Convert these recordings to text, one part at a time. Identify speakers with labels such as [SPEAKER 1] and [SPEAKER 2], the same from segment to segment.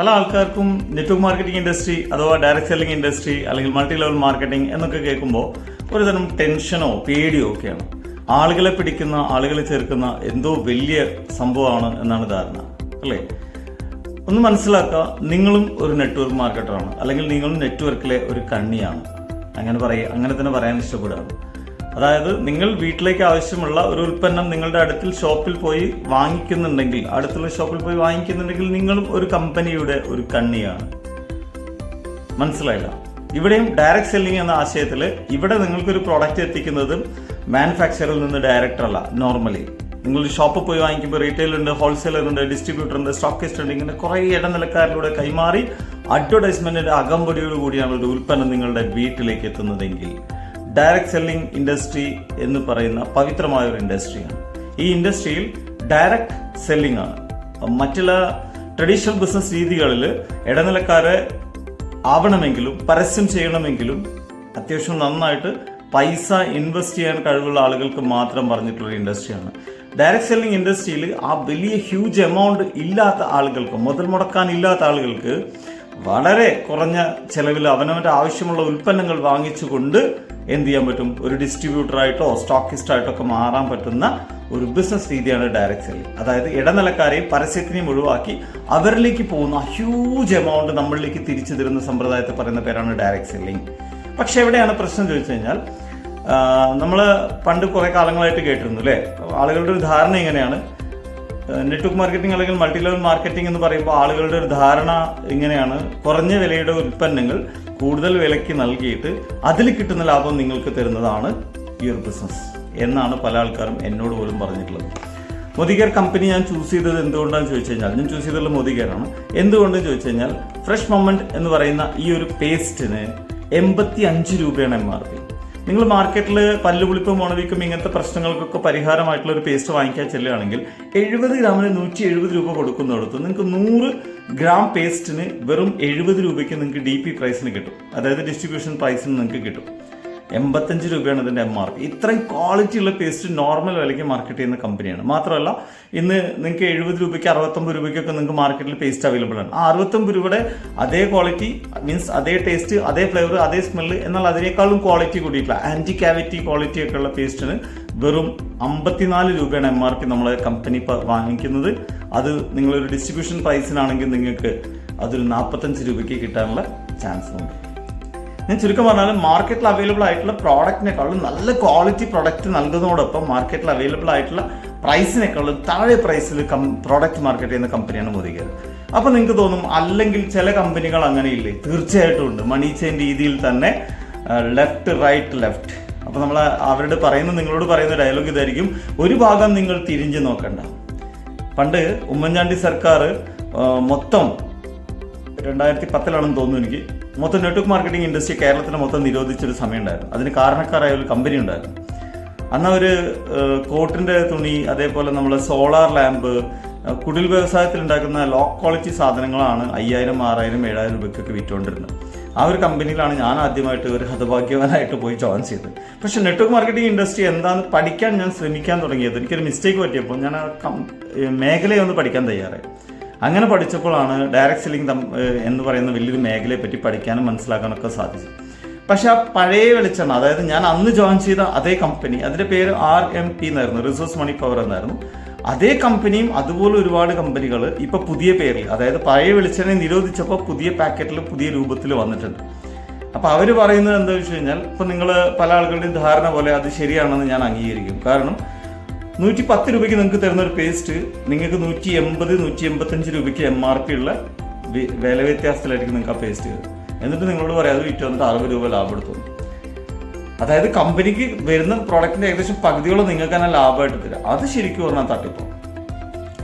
[SPEAKER 1] പല ആൾക്കാർക്കും network marketing industry അഥവാ ഡയറക്റ്റ് സെല്ലിംഗ് ഇൻഡസ്ട്രി അല്ലെങ്കിൽ മൾട്ടി ലെവൽ മാർക്കറ്റിംഗ് എന്നൊക്കെ കേൾക്കുമ്പോൾ ഒരുതരം ടെൻഷനോ പേടിയോ ഒക്കെയാണ്. ആളുകളെ പിടിക്കുന്ന ആളുകളെ ചേർക്കുന്ന എന്തോ വലിയ സംഭവമാണ് എന്നാണ് ധാരണ അല്ലേ? ഒന്ന് മനസ്സിലാക്കുക നിങ്ങളും ഒരു നെറ്റ്വർക്ക് മാർക്കറ്ററാണ് അല്ലെങ്കിൽ നിങ്ങളും നെറ്റ്വർക്കിലെ ഒരു കണ്ണിയാണ്. അങ്ങനെ പറയുക അങ്ങനെ തന്നെ പറയാൻ ഇഷ്ടപ്പെടുകയാണ് അതായത് നിങ്ങൾ വീട്ടിലേക്ക് ആവശ്യമുള്ള ഒരു ഉൽപ്പന്നം നിങ്ങളുടെ അടുത്തിൽ ഷോപ്പിൽ പോയി വാങ്ങിക്കുന്നുണ്ടെങ്കിൽ അടുത്തുള്ള ഷോപ്പിൽ പോയി വാങ്ങിക്കുന്നുണ്ടെങ്കിൽ നിങ്ങളും ഒരു കമ്പനിയുടെ ഒരു കണ്ണിയാണ്. മനസ്സിലായില്ല? ഇവിടെയും ഡയറക്റ്റ് സെല്ലിംഗ് എന്ന ആശയത്തിൽ ഇവിടെ നിങ്ങൾക്കൊരു പ്രോഡക്റ്റ് എത്തിക്കുന്നതും മാനുഫാക്ചറിൽ നിന്ന് ഡയറക്റ്റ് അല്ല നോർമലി നിങ്ങൾ ഷോപ്പിൽ പോയി വാങ്ങിക്കുമ്പോൾ റീറ്റെയിൽ ഉണ്ട് ഹോൾസെയിലർ ഉണ്ട് ഡിസ്ട്രിബ്യൂട്ടർ ഉണ്ട് സ്റ്റോക്കിസ്റ്റ് ഉണ്ട് ഇങ്ങനെ കുറേ ഇടനിലക്കാരിലൂടെ കൈമാറി അഡ്വർടൈസ്മെന്റിന്റെ അകമ്പടിയോട് കൂടിയാണ് ഒരു ഉൽപ്പന്നം നിങ്ങളുടെ വീട്ടിലേക്ക് എത്തുന്നതെങ്കിൽ. ഡയറക്റ്റ് സെല്ലിംഗ് ഇൻഡസ്ട്രി എന്ന് പറയുന്ന പവിത്രമായ ഒരു ഇൻഡസ്ട്രിയാണ്. ഈ ഇൻഡസ്ട്രിയിൽ ഡയറക്റ്റ് സെല്ലിംഗ് ആണ്. മറ്റുള്ള ട്രഡീഷണൽ ബിസിനസ് രീതികളിൽ ഇടനിലക്കാരെ ആവണമെങ്കിലും പരസ്യം ചെയ്യണമെങ്കിലും അത്യാവശ്യം നന്നായിട്ട് പൈസ ഇൻവെസ്റ്റ് ചെയ്യാൻ കഴിവുള്ള ആളുകൾക്ക് മാത്രം പറഞ്ഞിട്ടുള്ള ഇൻഡസ്ട്രിയാണ്. ഡയറക്റ്റ് സെല്ലിംഗ് ഇൻഡസ്ട്രിയിൽ ആ വലിയ ഹ്യൂജ് എമൗണ്ട് ഇല്ലാത്ത ആളുകൾക്ക് മുതൽ മുടക്കാൻ ഇല്ലാത്ത ആളുകൾക്ക് വളരെ കുറഞ്ഞ ചെലവിൽ അവനവന്റെ ആവശ്യമുള്ള ഉൽപ്പന്നങ്ങൾ വാങ്ങിച്ചുകൊണ്ട് എന്ത് ചെയ്യാൻ പറ്റും? ഒരു ഡിസ്ട്രിബ്യൂട്ടറായിട്ടോ സ്റ്റോക്കിസ്റ്റായിട്ടോ ഒക്കെ മാറാൻ പറ്റുന്ന ഒരു ബിസിനസ് രീതിയാണ് ഡയറക്ട് സെല്ലിംഗ് അതായത് ഇടനിലക്കാരെയും പരസ്യത്തിനെയും ഒഴിവാക്കി അവരിലേക്ക് പോകുന്ന ഹ്യൂജ് എമൗണ്ട് നമ്മളിലേക്ക് തിരിച്ചു തരുന്ന സമ്പ്രദായത്തെ പറയുന്ന പേരാണ് ഡയറക്ട് സെല്ലിംഗ് പക്ഷെ എവിടെയാണ് പ്രശ്നം ചോദിച്ചു കഴിഞ്ഞാൽ നമ്മൾ പണ്ട് കുറേ കാലങ്ങളായിട്ട് കേട്ടിരുന്നു അല്ലേ? ആളുകളുടെ ഒരു ധാരണ ഇങ്ങനെയാണ്. നെറ്റ്വർക്ക് മാർക്കറ്റിംഗ് അല്ലെങ്കിൽ മൾട്ടി ലെവൽ മാർക്കറ്റിംഗ് എന്ന് പറയുമ്പോൾ ആളുകളുടെ ഒരു ധാരണ ഇങ്ങനെയാണ്. കുറഞ്ഞ വിലയുടെ ഉൽപ്പന്നങ്ങൾ കൂടുതൽ വിലയ്ക്ക് നൽകിയിട്ട് അതിൽ കിട്ടുന്ന ലാഭം നിങ്ങൾക്ക് തരുന്നതാണ് ഒരു ബിസിനസ് എന്നാണ് പല ആൾക്കാരും എന്നോട് പോലും പറഞ്ഞിട്ടുള്ളത്. മോദികെയർ കമ്പനി ഞാൻ ചൂസ് ചെയ്തത് എന്തുകൊണ്ടാണെന്ന് ചോദിച്ചു കഴിഞ്ഞാൽ ഞാൻ ചൂസ് ചെയ്തിട്ടുള്ള മോദികെയറാണ് എന്തുകൊണ്ടെന്ന് ചോദിച്ചു കഴിഞ്ഞാൽ ഫ്രഷ് മൊമെന്റ് എന്ന് പറയുന്ന ഈ ഒരു പേസ്റ്റിന് എൺപത്തി അഞ്ച് രൂപയാണ് എം ആർ പി നിങ്ങൾ മാർക്കറ്റിൽ പല്ലുപുളിപ്പും മുണവിക്കും ഇങ്ങനത്തെ പ്രശ്നങ്ങൾക്കൊക്കെ പരിഹാരമായിട്ടുള്ള ഒരു പേസ്റ്റ് വാങ്ങിക്കാൻ ചെല്ലുകയാണെങ്കിൽ എഴുപത് ഗ്രാമിന് നൂറ്റി എഴുപത് രൂപ കൊടുക്കുന്നിടത്ത് നിങ്ങൾക്ക് നൂറ് ഗ്രാം പേസ്റ്റിന് വെറും എഴുപത് രൂപയ്ക്ക് നിങ്ങൾക്ക് ഡി പി പ്രൈസിന് കിട്ടും. അതായത് ഡിസ്ട്രിബ്യൂഷൻ പ്രൈസിന് നിങ്ങൾക്ക് കിട്ടും. എൺപത്തഞ്ച് രൂപയാണ് ഇതിന്റെ എം ആർ പി ഇത്രയും ക്വാളിറ്റി ഉള്ള പേസ്റ്റ് നോർമൽ വിലയ്ക്ക് മാർക്കറ്റ് ചെയ്യുന്ന കമ്പനിയാണ് മാത്രമല്ല ഇന്ന് നിങ്ങൾക്ക് എഴുപത് രൂപയ്ക്ക് അറുപത്തൊമ്പത് രൂപയ്ക്കൊക്കെ നിങ്ങൾക്ക് മാർക്കറ്റിൽ പേസ്റ്റ് അവൈലബിൾ ആണ്. ആ അറുപത്തൊമ്പത് രൂപയുടെ അതേ ക്വാളിറ്റി മീൻസ് അതേ ടേസ്റ്റ് അതേ ഫ്ലേവർ അതേ സ്മെല്ല് എന്നാൽ അതിനേക്കാളും ക്വാളിറ്റി കൂടിയിട്ടില്ല ആന്റി കാവിറ്റി ക്വാളിറ്റി ഒക്കെ ഉള്ള പേസ്റ്റിന് വെറും അമ്പത്തിനാല് രൂപയാണ് എം ആർ പി നമ്മളെ കമ്പനി വാങ്ങിക്കുന്നത്. അത് നിങ്ങളൊരു ഡിസ്ട്രിബ്യൂഷൻ പ്രൈസിനാണെങ്കിൽ നിങ്ങൾക്ക് അതൊരു നാൽപ്പത്തഞ്ച് രൂപയ്ക്ക് കിട്ടാനുള്ള ചാൻസ് ഉണ്ട്. ഞാൻ ചുരുക്കം പറഞ്ഞാൽ മാർക്കറ്റിൽ അവൈലബിൾ ആയിട്ടുള്ള പ്രോഡക്റ്റിനേക്കാളും നല്ല ക്വാളിറ്റി പ്രോഡക്റ്റ് നൽകുന്നതോടൊപ്പം മാർക്കറ്റിൽ അവൈലബിൾ ആയിട്ടുള്ള പ്രൈസിനേക്കാളും താഴെ പ്രൈസിൽ കം പ്രോഡക്റ്റ് മാർക്കറ്റ് ചെയ്യുന്ന കമ്പനിയാണ് മോദികർ അപ്പോൾ നിങ്ങൾക്ക് തോന്നും അല്ലെങ്കിൽ ചില കമ്പനികൾ അങ്ങനെയില്ലേ? തീർച്ചയായിട്ടും ഉണ്ട്. മണി ചെയിൻ രീതിയിൽ തന്നെ ലെഫ്റ്റ് റൈറ്റ് ലെഫ്റ്റ് അപ്പോൾ നമ്മൾ അവരോട് പറയുന്ന നിങ്ങളോട് പറയുന്ന ഡയലോഗ് ഇതായിരിക്കും. ഒരു ഭാഗം നിങ്ങൾ തിരിഞ്ഞു നോക്കണ്ട. പണ്ട് ഉമ്മൻചാണ്ടി സർക്കാർ മൊത്തം രണ്ടായിരത്തി പത്തിലാണെന്ന് തോന്നുന്നു എനിക്ക്. മൊത്തം നെറ്റ്വർക്ക് മാർക്കറ്റിംഗ് ഇൻഡസ്ട്രി കേരളത്തിൽ മൊത്തം നിരോധിച്ചൊരു സമയം ഉണ്ടായിരുന്നു അതിന് കാരണക്കാരായ ഒരു കമ്പനി ഉണ്ടായിരുന്നു. അന്ന് അവർ കോട്ടിന്റെ തുണി അതേപോലെ നമ്മൾ സോളാർ ലാമ്പ് കുടിൽ വ്യവസായത്തിൽ ഉണ്ടാക്കുന്ന ലോ ക്വാളിറ്റി സാധനങ്ങളാണ് അയ്യായിരം ആറായിരം ഏഴായിരം രൂപയ്ക്കൊക്കെ വിറ്റുകൊണ്ടിരുന്നത്. ആ ഒരു കമ്പനിയിലാണ് ഞാൻ ആദ്യമായിട്ട് ഒരു ഹതഭാഗ്യവാനായിട്ട് പോയി ജോയിൻ ചെയ്തത്. പക്ഷെ നെറ്റ്വർക്ക് മാർക്കറ്റിംഗ് ഇൻഡസ്ട്രി എന്താണെന്ന് പഠിക്കാൻ ഞാൻ ശ്രമിക്കാൻ തുടങ്ങിയത്. എനിക്കൊരു മിസ്റ്റേക്ക് പറ്റിയപ്പോൾ ഞാൻ ആ മേഖലയെ ഒന്ന് പഠിക്കാൻ തയ്യാറായി. അങ്ങനെ പഠിച്ചപ്പോഴാണ് ഡയറക്ട് സെല്ലിംഗ് എന്ന് പറയുന്ന വലിയൊരു മേഖലയെ പറ്റി പഠിക്കാനും മനസ്സിലാക്കാനൊക്കെ സാധിച്ചു പക്ഷെ ആ പഴയ വെളിച്ചെണ്ണ അതായത് ഞാൻ അന്ന് ജോയിൻ ചെയ്ത അതേ കമ്പനി അതിന്റെ പേര് ആർ എം പി എന്നായിരുന്നു റിസോഴ്സ് മണി പവർ എന്നായിരുന്നു. അതേ കമ്പനിയും അതുപോലെ ഒരുപാട് കമ്പനികൾ ഇപ്പൊ പുതിയ പേരിൽ അതായത് പഴയ വെളിച്ചെണ്ണ നിരോധിച്ചപ്പോൾ പുതിയ പാക്കറ്റിൽ പുതിയ രൂപത്തിൽ വന്നിട്ടുണ്ട്. അപ്പൊ അവർ പറയുന്നത് എന്താ വെച്ച് കഴിഞ്ഞാൽ ഇപ്പൊ നിങ്ങൾ പല ആളുകളുടെയും ധാരണ പോലെ അത് ശരിയാണെന്ന് ഞാൻ അംഗീകരിക്കും. കാരണം നൂറ്റി പത്ത് രൂപയ്ക്ക് നിങ്ങൾക്ക് തരുന്ന ഒരു പേസ്റ്റ് നിങ്ങൾക്ക് നൂറ്റി എൺപത് നൂറ്റി എൺപത്തഞ്ച് രൂപയ്ക്ക് എം ആർ പി ഉള്ള വില വ്യത്യാസത്തിലായിരിക്കും നിങ്ങൾക്ക് ആ പേസ്റ്റ് എന്നിട്ട് നിങ്ങളോട് പറയാം അത് വിറ്റ് വന്നിട്ട് അറുപത് രൂപ ലാഭം എടുത്തു. അതായത് കമ്പനിക്ക് വരുന്ന പ്രോഡക്റ്റിന്റെ ഏകദേശം പകുതിയോളം നിങ്ങൾക്ക് തന്നെ ലാഭമായിട്ട് തരാം. അത് ശരിക്കും പറഞ്ഞാൽ തട്ടിപ്പോ.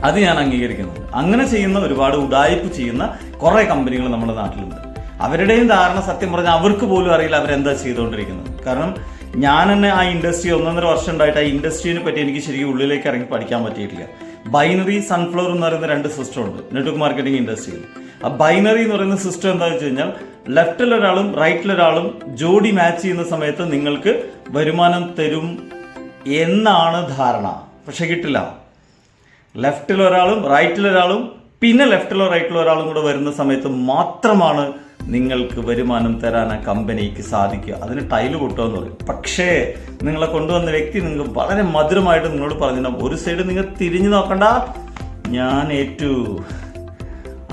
[SPEAKER 1] അത് ഞാൻ അംഗീകരിക്കുന്നത് അങ്ങനെ ചെയ്യുന്ന ഒരുപാട് ഉടായ്പ് ചെയ്യുന്ന കുറെ കമ്പനികൾ നമ്മുടെ നാട്ടിലുണ്ട്. അവരുടെയും ധാരണ സത്യം പറഞ്ഞാൽ അവർക്ക് പോലും അറിയില്ല അവരെന്താ ചെയ്തുകൊണ്ടിരിക്കുന്നത്. കാരണം ഞാൻ തന്നെ ആ ഇൻഡസ്ട്രി ഒന്നൊന്നര വർഷം ഉണ്ടായിട്ട് ആ ഇൻഡസ്ട്രീനെ പറ്റി എനിക്ക് ശരിക്കും ഉള്ളിലേക്ക് ഇറങ്ങി പഠിക്കാൻ പറ്റിയിട്ടില്ല. ബൈനറി സൺഫ്ലവർ എന്ന് പറയുന്ന രണ്ട് സിസ്റ്റം ഉണ്ട്. നെറ്റ്വർക്ക് മാർക്കറ്റിംഗ് ഇൻഡസ്ട്രിയിൽ ആ ബൈനറി എന്ന് പറയുന്ന സിസ്റ്റം എന്താ വെച്ച് കഴിഞ്ഞാൽ ലെഫ്റ്റിൽ ഒരാളും റൈറ്റിൽ ഒരാളും ജോഡി മാച്ച് ചെയ്യുന്ന സമയത്ത് നിങ്ങൾക്ക് വരുമാനം തരും എന്നാണ് ധാരണ. പക്ഷെ കിട്ടില്ല. ലെഫ്റ്റിൽ ഒരാളും റൈറ്റിൽ ഒരാളും പിന്നെ ലെഫ്റ്റിലോ റൈറ്റിലോ ഒരാളും കൂടെ വരുന്ന സമയത്ത് മാത്രമാണ് നിങ്ങൾക്ക് വരുമാനം തരാൻ ആ കമ്പനിക്ക് സാധിക്കുക. അതിന് ടൈൽ പൊട്ടുമെന്ന് പറയും. പക്ഷേ നിങ്ങളെ കൊണ്ടുവന്ന വ്യക്തി നിങ്ങൾക്ക് വളരെ മധുരമായിട്ട് നിങ്ങളോട് പറഞ്ഞിട്ടുണ്ടാവും ഒരു സൈഡ് നിങ്ങൾ തിരിഞ്ഞു നോക്കണ്ട. ഞാൻ ഏറ്റു.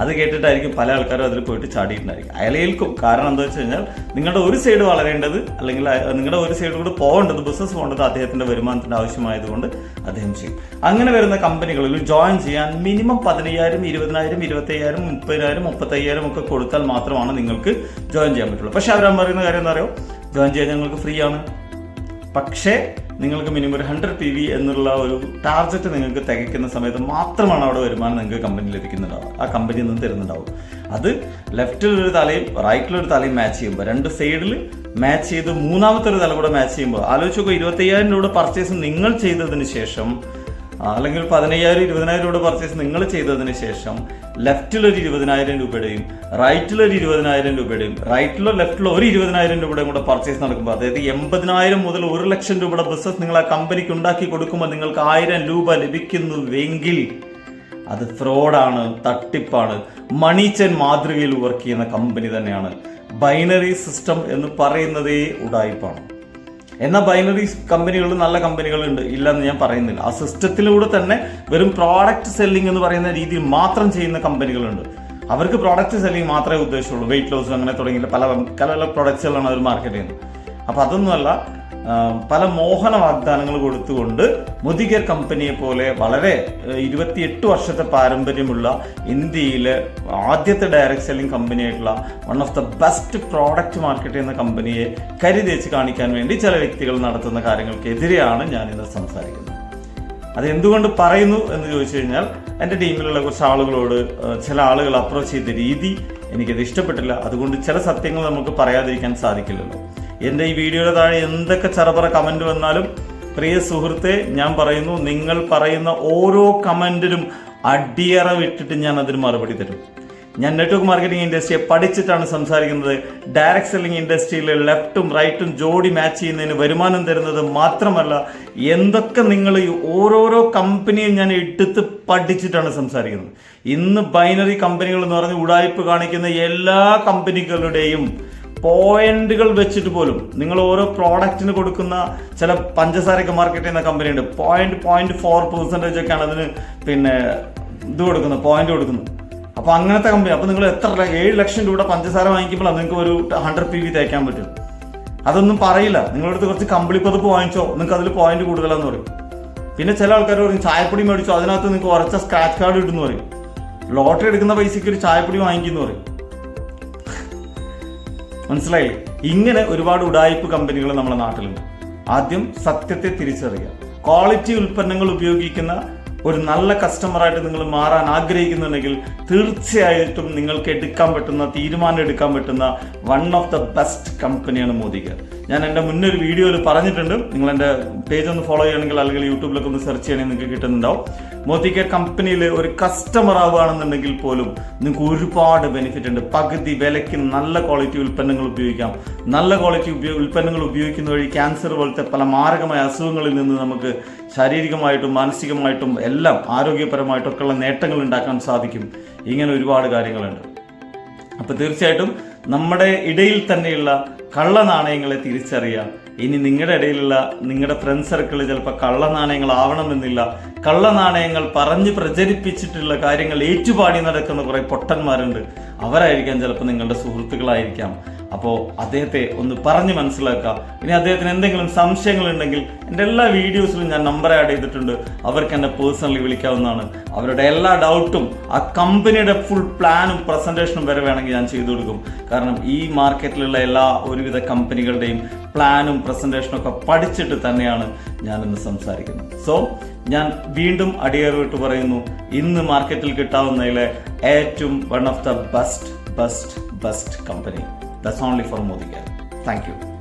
[SPEAKER 1] അത് കേട്ടിട്ടായിരിക്കും പല ആൾക്കാരും അതിൽ പോയിട്ട് ചാടിയിട്ടുണ്ടായിരിക്കും. അയലേൽക്കും കാരണം എന്താ വെച്ച് കഴിഞ്ഞാൽ നിങ്ങളുടെ ഒരു സൈഡ് വളരേണ്ടത് അല്ലെങ്കിൽ നിങ്ങളുടെ ഒരു സൈഡ് കൂടെ പോകേണ്ടത് ബിസിനസ് പോകേണ്ടത് അദ്ദേഹത്തിന്റെ വരുമാനത്തിന്റെ ആവശ്യമായതുകൊണ്ട് അദ്ദേഹം ചെയ്യും. അങ്ങനെ വരുന്ന കമ്പനികളിൽ ജോയിൻ ചെയ്യാൻ മിനിമം പതിനയ്യായിരം ഇരുപതിനായിരം ഇരുപത്തയ്യായിരം മുപ്പതിനായിരം മുപ്പത്തയ്യായിരം ഒക്കെ കൊടുത്താൽ മാത്രമാണ് നിങ്ങൾക്ക് ജോയിൻ ചെയ്യാൻ പറ്റുള്ളൂ. പക്ഷെ അവരാൻ പറയുന്ന കാര്യം എന്താ പറയുക ജോയിൻ ചെയ്യാൻ ഞങ്ങൾക്ക് ഫ്രീ ആണ്. പക്ഷേ നിങ്ങൾക്ക് മിനിമം ഒരു ഹൺഡ്രഡ് പി വി എന്നുള്ള ഒരു ടാർഗറ്റ് നിങ്ങൾക്ക് തികയ്ക്കുന്ന സമയത്ത് മാത്രമാണ് അവിടെ വരുമാനം നിങ്ങൾക്ക് കമ്പനി ലഭിക്കുന്നുണ്ടാവുക. ആ കമ്പനിയിൽ നിന്ന് തരുന്നുണ്ടാവും അത് ലെഫ്റ്റിലൊരു തലയും റൈറ്റിലൊരു തലയും മാച്ച് ചെയ്യുമ്പോൾ രണ്ട് സൈഡിൽ മാച്ച് ചെയ്ത് മൂന്നാമത്തെ ഒരു തല കൂടെ മാച്ച് ചെയ്യുമ്പോൾ ആലോചിച്ച് നോക്കുക ഇരുപത്തയ്യായിരം രൂപ പർച്ചേസ് നിങ്ങൾ ചെയ്തതിന് ശേഷം അല്ലെങ്കിൽ പതിനയ്യായിരം ഇരുപതിനായിരം രൂപയുടെ പർച്ചേസ് നിങ്ങൾ ചെയ്തതിന് ശേഷം ലെഫ്റ്റിലൊരു ഇരുപതിനായിരം രൂപയുടെയും റൈറ്റിലൊരു ഇരുപതിനായിരം രൂപയുടെയും റൈറ്റിലോ ലെഫ്റ്റിലോ ഒരു ഇരുപതിനായിരം രൂപയുടെയും കൂടെ പർച്ചേസ് നടക്കുമ്പോൾ അതായത് എൺപതിനായിരം മുതൽ ഒരു ലക്ഷം രൂപയുടെ ബിസിനസ് നിങ്ങൾ ആ കമ്പനിക്ക് ഉണ്ടാക്കി കൊടുക്കുമ്പോൾ നിങ്ങൾക്ക് ആയിരം രൂപ ലഭിക്കുന്നുവെങ്കിൽ അത് ഫ്രോഡാണ് തട്ടിപ്പാണ്. മണിച്ചൻ മാതൃകയിൽ വർക്ക് ചെയ്യുന്ന കമ്പനി തന്നെയാണ്. ബൈനറി സിസ്റ്റം എന്ന് പറയുന്നതേ ഉടായ്പാണ് എന്നാൽ ബൈനറി കമ്പനികൾ നല്ല കമ്പനികളുണ്ട് ഇല്ലെന്ന് ഞാൻ പറയുന്നില്ല. ആ സിസ്റ്റത്തിലൂടെ തന്നെ വെറും പ്രോഡക്റ്റ് സെല്ലിംഗ് എന്ന് പറയുന്ന രീതിയിൽ മാത്രം ചെയ്യുന്ന കമ്പനികളുണ്ട്. അവർക്ക് പ്രോഡക്റ്റ് സെല്ലിംഗ് മാത്രമേ ഉദ്ദേശമുള്ളൂ വെയിറ്റ് ലോസ് അങ്ങനെ തുടങ്ങിയ പല പല പ്രൊഡക്ട്സുകളാണ് അവർ മാർക്കറ്റ് ചെയ്യുന്നത്. അപ്പോൾ അതൊന്നുമല്ല പല മോഹന വാഗ്ദാനങ്ങൾ കൊടുത്തുകൊണ്ട് മുതികർ കമ്പനിയെ പോലെ വളരെ ഇരുപത്തിയെട്ട് വർഷത്തെ പാരമ്പര്യമുള്ള ഇന്ത്യയിലെ ആദ്യത്തെ direct selling കമ്പനിയായിട്ടുള്ള one of the best product market എന്ന കമ്പനിയെ കരുതേച്ച് കാണിക്കാൻ വേണ്ടി ചില വ്യക്തികൾ നടത്തുന്ന കാര്യങ്ങൾക്കെതിരെയാണ് ഞാനിന്ന് സംസാരിക്കുന്നത്. അത് എന്തുകൊണ്ട് പറയുന്നു എന്ന് ചോദിച്ചു കഴിഞ്ഞാൽ എന്റെ ടീമിലുള്ള കുറച്ച് ആളുകളോട് ചില ആളുകൾ അപ്രോച്ച് ചെയ്ത രീതി എനിക്കത് ഇഷ്ടപ്പെട്ടില്ല. അതുകൊണ്ട് ചില സത്യങ്ങൾ നമുക്ക് പറയാതിരിക്കാൻ സാധിക്കില്ലല്ലോ. എന്റെ ഈ വീഡിയോയുടെ താഴെ എന്തൊക്കെ ചെറുപറ കമന്റ് വന്നാലും പ്രിയ സുഹൃത്തെ ഞാൻ പറയുന്നു നിങ്ങൾ പറയുന്ന ഓരോ കമന്റിനും അടിയറ വിട്ടിട്ട് ഞാൻ അതിന് മറുപടി തരും. ഞാൻ നെറ്റ്വർക്ക് മാർക്കറ്റിംഗ് ഇൻഡസ്ട്രിയെ പഠിച്ചിട്ടാണ് സംസാരിക്കുന്നത്. ഡയറക്ട് സെല്ലിംഗ് ഇൻഡസ്ട്രിയിൽ ലെഫ്റ്റും റൈറ്റും ജോഡി മാച്ച് ചെയ്യുന്നതിന് വരുമാനം തരുന്നത് മാത്രമല്ല എന്തൊക്കെ നിങ്ങൾ ഈ ഓരോരോ കമ്പനിയും ഞാൻ എടുത്ത് പഠിച്ചിട്ടാണ് സംസാരിക്കുന്നത്. ഇന്ന് ബൈനറി കമ്പനികൾ എന്ന് പറഞ്ഞ് ഉടായ്പ് കാണിക്കുന്ന എല്ലാ കമ്പനികളുടെയും പോയിന്റുകൾ വെച്ചിട്ട് പോലും നിങ്ങൾ ഓരോ പ്രോഡക്റ്റിന് കൊടുക്കുന്ന ചില പഞ്ചസാരയൊക്കെ മാർക്കറ്റ് ചെയ്യുന്ന കമ്പനിയുണ്ട് പോയിന്റ് പോയിന്റ് ഫോർ പെർസെന്റേജ് ഒക്കെയാണ് അതിന് പിന്നെ ഇത് കൊടുക്കുന്നത് പോയിന്റ് കൊടുക്കുന്നത്. അപ്പൊ അങ്ങനത്തെ കമ്പനി അപ്പൊ നിങ്ങൾ എത്ര ഏഴ് ലക്ഷം രൂപ പഞ്ചസാര വാങ്ങിക്കുമ്പോൾ നിങ്ങൾക്ക് ഒരു ഹൺഡ്രഡ് പി വി തേക്കാൻ പറ്റും അതൊന്നും പറയില്ല. നിങ്ങളടുത്ത് കുറച്ച് കമ്പിളി പതിപ്പ് വാങ്ങിച്ചോ നിങ്ങൾക്ക് അതിൽ പോയിന്റ് കൂടുതലാന്ന് പറയും. പിന്നെ ചില ആൾക്കാർ പറയും ചായപ്പൊടി മേടിച്ചോ അതിനകത്ത് നിങ്ങൾക്ക് ഉറച്ച സ്ക്രാച്ച് കാർഡ് കിട്ടുന്നു പറയും. ലോട്ടറി എടുക്കുന്ന പൈസക്ക് ഒരു ചായപ്പൊടി വാങ്ങിക്കുന്നു പറയും. മനസ്സിലായില്ലേ? ഇങ്ങനെ ഒരുപാട് ഉടായ്പ കമ്പനികൾ നമ്മുടെ നാട്ടിലുണ്ട്. ആദ്യം സത്യത്തെ തിരിച്ചറിയുക. ക്വാളിറ്റി ഉൽപ്പന്നങ്ങൾ ഉപയോഗിക്കുന്ന ഒരു നല്ല കസ്റ്റമറായിട്ട് നിങ്ങൾ മാറാൻ ആഗ്രഹിക്കുന്നുണ്ടെങ്കിൽ തീർച്ചയായിട്ടും നിങ്ങൾക്ക് എടുക്കാൻ പറ്റുന്ന തീരുമാനം എടുക്കാൻ പറ്റുന്ന വൺ ഓഫ് ദ ബെസ്റ്റ് കമ്പനിയാണ് മോദികർ ഞാൻ എന്റെ മുന്നൊരു വീഡിയോയിൽ പറഞ്ഞിട്ടുണ്ട്. നിങ്ങൾ എന്റെ പേജ് ഒന്ന് ഫോളോ ചെയ്യണമെങ്കിൽ അല്ലെങ്കിൽ യൂട്യൂബിലൊക്കെ ഒന്ന് സെർച്ച് ചെയ്യണമെങ്കിൽ നിങ്ങൾക്ക് കിട്ടുന്നുണ്ടാവും. മോദികർ കമ്പനിയിൽ ഒരു കസ്റ്റമർ ആവുകയാണെന്നുണ്ടെങ്കിൽ പോലും നിങ്ങൾക്ക് ഒരുപാട് ബെനിഫിറ്റ് ഉണ്ട്. പകുതി വിലയ്ക്ക് നല്ല ക്വാളിറ്റി ഉൽപ്പന്നങ്ങൾ ഉപയോഗിക്കാം. നല്ല ക്വാളിറ്റി ഉൽപ്പന്നങ്ങൾ ഉപയോഗിക്കുന്ന വഴി ക്യാൻസർ പോലത്തെ പല മാരകമായ അസുഖങ്ങളിൽ നിന്ന് നമുക്ക് ശാരീരികമായിട്ടും മാനസികമായിട്ടും എല്ലാം ആരോഗ്യപരമായിട്ടും ഒക്കെയുള്ള നേട്ടങ്ങൾ ഉണ്ടാക്കാൻ സാധിക്കും. ഇങ്ങനെ ഒരുപാട് കാര്യങ്ങളുണ്ട്. അപ്പോൾ തീർച്ചയായിട്ടും നമ്മുടെ ഇടയിൽ തന്നെയുള്ള കള്ള നാണയങ്ങളെ തിരിച്ചറിയാം. ഇനി നിങ്ങളുടെ ഇടയിലുള്ള നിങ്ങളുടെ ഫ്രണ്ട് സർക്കിളിൽ ചിലപ്പോൾ കള്ള നാണയങ്ങളാവണമെന്നില്ല കള്ള നാണയങ്ങൾ പറഞ്ഞ് പ്രചരിപ്പിച്ചിട്ടുള്ള കാര്യങ്ങൾ ഏറ്റുപാടി നടക്കുന്ന കുറേ പൊട്ടന്മാരുണ്ട്. അവരായിരിക്കാം ചിലപ്പോൾ നിങ്ങളുടെ സുഹൃത്തുക്കളായിരിക്കാം. അപ്പോൾ അദ്ദേഹത്തെ ഒന്ന് പറഞ്ഞ് മനസ്സിലാക്കുക. ഇനി അദ്ദേഹത്തിന് എന്തെങ്കിലും സംശയങ്ങളുണ്ടെങ്കിൽ എന്റെ എല്ലാ വീഡിയോസിലും ഞാൻ നമ്പർ ആഡ് ചെയ്തിട്ടുണ്ട്. അവർക്ക് എന്നെ പേഴ്സണലി വിളിക്കാവുന്നതാണ്. അവരുടെ എല്ലാ ഡൗട്ടും ആ കമ്പനിയുടെ ഫുൾ പ്ലാനും പ്രസന്റേഷനും വരെ വേണമെങ്കിൽ ഞാൻ ചെയ്തു കൊടുക്കും. കാരണം ഈ മാർക്കറ്റിലുള്ള എല്ലാ ഒരുവിധ കമ്പനികളുടെയും പ്ലാനും പ്രസന്റേഷനും ഒക്കെ പഠിച്ചിട്ട് തന്നെയാണ് ഞാൻ സംസാരിക്കുന്നു. സോ ഞാൻ വീണ്ടും അടിയറവിട്ട് പറയുന്നു ഇന്ന് മാർക്കറ്റിൽ കിട്ടാവുന്നതിലെ ഏറ്റവും one of the best best best company that's only for care thank you